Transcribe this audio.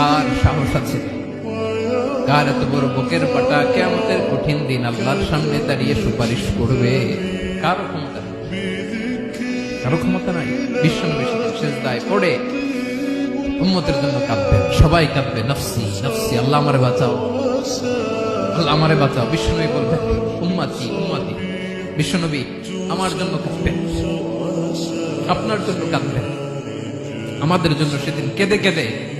কার সাহস আছে? কার এত বড় বুকের পাটা? কেয়ামতের কঠিন দিন আল্লাহর সামনে দাঁড়িয়ে সুপারিশ করবে। কারও ক্ষমতা কারও ক্ষমতা নাই। বিশ্ব নবী শেষ দায় পড়ে উম্মতের জন্য কাঁদবেন সবাই কাঁদবে, নফসি নফসি, আল্লাহ আমারে বাঁচাও। আল্লাহ আমারে বাঁচাও। বিশ্বনবী বলবেন উম্মাতি উম্মাতি। বিশ্বনবী আমার জন্য কাঁদবেন আপনার জন্য কাঁদবেন আমাদের জন্য সেদিন কেঁদে কেঁদে